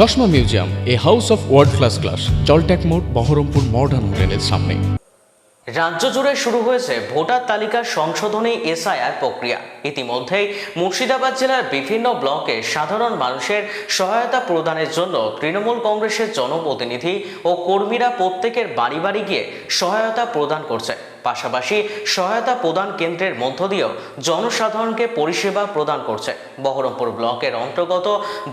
চশমা museum, a house of world class class জলট্যাক মোড়, Baharampur modern হোটেলের সামনে। রাজ্য জুড়ে শুরু হয়েছে ভোটার তালিকা সংশোধনী এসআইআর প্রক্রিয়া। ইতিমধ্যেই মুর্শিদাবাদ জেলার বিভিন্ন ব্লকে সাধারণ মানুষের সহায়তা প্রদানের জন্য তৃণমূল কংগ্রেসের জনপ্রতিনিধি ও কর্মীরা প্রত্যেকের বাড়ি বাড়ি গিয়ে সহায়তা প্রদান করছে পাশাপাশি সহায়তা প্রদান কেন্দ্রের মধ্য দিয়েও জনসাধারণকে পরিষেবা প্রদান করছে। বহরমপুর ব্লকের অন্তর্গত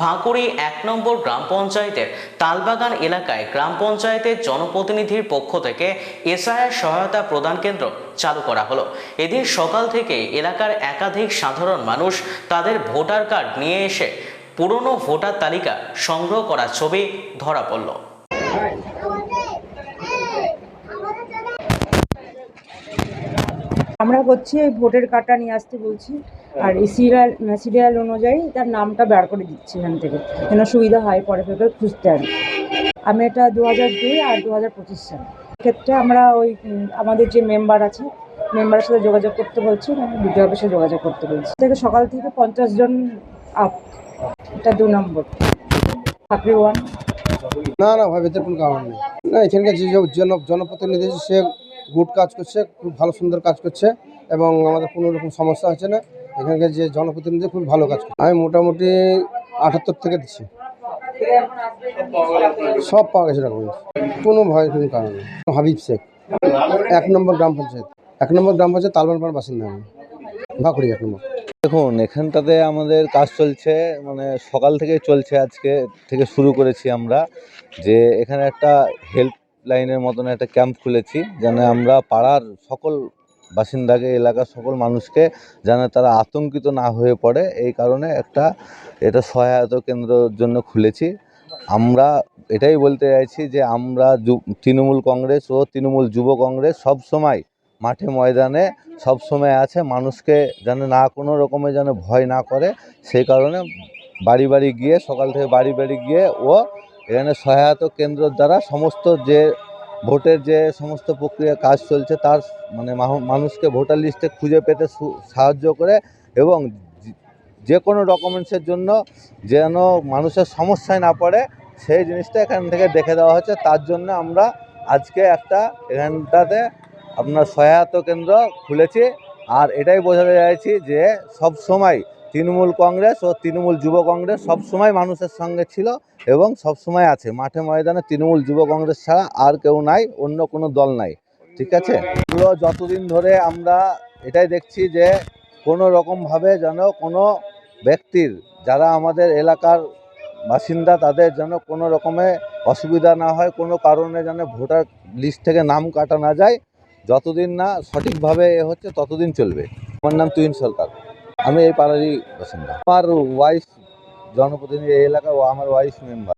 ভাঁকুড়ি এক নম্বর গ্রাম পঞ্চায়েতের তালবাগান এলাকায় গ্রাম পঞ্চায়েতের জনপ্রতিনিধির পক্ষ থেকে এসআইআর সহায়তা প্রদান কেন্দ্র চালু করা হলো। এদিন সকাল থেকে এলাকার একাধিক সাধারণ মানুষ তাদের ভোটার কার্ড নিয়ে এসে পুরনো ভোটার তালিকা সংগ্রহ করা ছবি ধরা পড়ল। আমরা করছি ওই ভোটের কার্ডটা নিয়ে আসতে বলছি। আর এই সিরিয়াল সিরিয়াল অনুযায়ী তার নামটা বের করে দিচ্ছি এখান থেকে, যেন সুবিধা হয় পরে পেপার খুঁজতে আর আমি এটা দু হাজার দুই আর দু হাজার পঁচিশ সাল। ক্ষেত্রে আমরা ওই আমাদের যে মেম্বার আছে মেম্বারের সাথে যোগাযোগ করতে বলছি বিডিও অফিসে যোগাযোগ করতে বলছি। থেকে সকাল থেকে পঞ্চাশ জন আপ এটা দু নম্বর। চাকরি ওয়ান না না এতে কোনো কারণ নেই। না, এখানকার যে যে জন জনপ্রতিনিধি সে গুড কাজ করছে, খুব ভালো সুন্দর কাজ করছে এবং আমাদের কোনো রকম সমস্যা হচ্ছে না। এখানকার যে জনপ্রতিনিধি খুব ভালো কাজ করছে। আমি মোটামুটি আটাত্তর থেকে দিচ্ছি। সব পাওয়া গেছে ডকুমেন্টস কোনো ভয় কোনো কারণ হাবিব শেখ, এক নম্বর গ্রাম পঞ্চায়েত। এক নম্বর গ্রাম পঞ্চায়েত তালবানপাড় বাসিন্দা আমি। ভাকুড়ি এক নম্বর। দেখুন, এখানটাতে আমাদের কাজ চলছে মানে সকাল থেকে চলছে আজকে, থেকে শুরু করেছি আমরা, যে এখানে একটা হেল্প লাইনের মতন একটা ক্যাম্প খুলেছি, যেন আমরা পাড়ার সকল বাসিন্দাকে, এলাকার সকল মানুষকে যেন তারা আতঙ্কিত না হয়ে পড়ে। এই কারণে একটা, এটা সহায়তা কেন্দ্রের জন্য খুলেছি। আমরা এটাই বলতে চাইছি যে আমরা তৃণমূল কংগ্রেস ও তৃণমূল যুব কংগ্রেস সব সময় মাঠে ময়দানে, সব সময় আছে, মানুষকে যেন না কোনো রকমের যেন ভয় না করে। সেই কারণে বাড়ি বাড়ি গিয়ে, সকাল থেকে বাড়ি বাড়ি গিয়ে ও এখানে সহায়তা কেন্দ্র দ্বারা সমস্ত যে ভোটের যে সমস্ত প্রক্রিয়া কাজ চলছে, তার মানে মানুষকে ভোটার লিস্টে খুঁজে পেতে সাহায্য করে এবং যে কোনো ডকুমেন্টসের জন্য যেন মানুষের সমস্যায় না পড়ে, সেই জিনিসটা এখান থেকে দেখে দেওয়া হচ্ছে তার জন্য আমরা আজকে একটা এখানটাতে আপনার সহায়তা কেন্দ্র খুলেছি। আর এটাই বোঝাতে চাইছি যে সব সময় তৃণমূল কংগ্রেস ও তৃণমূল যুব কংগ্রেস সব সময় মানুষের সঙ্গে ছিল এবং সবসময় আছে। মাঠে ময়দানে তৃণমূল যুব কংগ্রেস ছাড়া আর কেউ নাই, অন্য কোনো দল নাই। ঠিক আছে? এগুলো যতদিন ধরে আমরা এটাই দেখছি যে কোনো রকমভাবে যেন কোনো ব্যক্তির, যারা আমাদের এলাকার বাসিন্দা, তাদের যেন কোনো রকমে অসুবিধা না হয়, কোনো কারণে যেন ভোটার লিস্ট থেকে নাম কাটা না যায়, যতদিন না সঠিকভাবে এ হচ্ছে, ততদিন চলবে। আমার নাম তুহিন সরকার। আমি এই পাড়ারই বাসিন্দা। আমার ওয়াইফ জনপ্রতিনিধি এই এলাকা ও আমার ওয়াইফ মেম্বার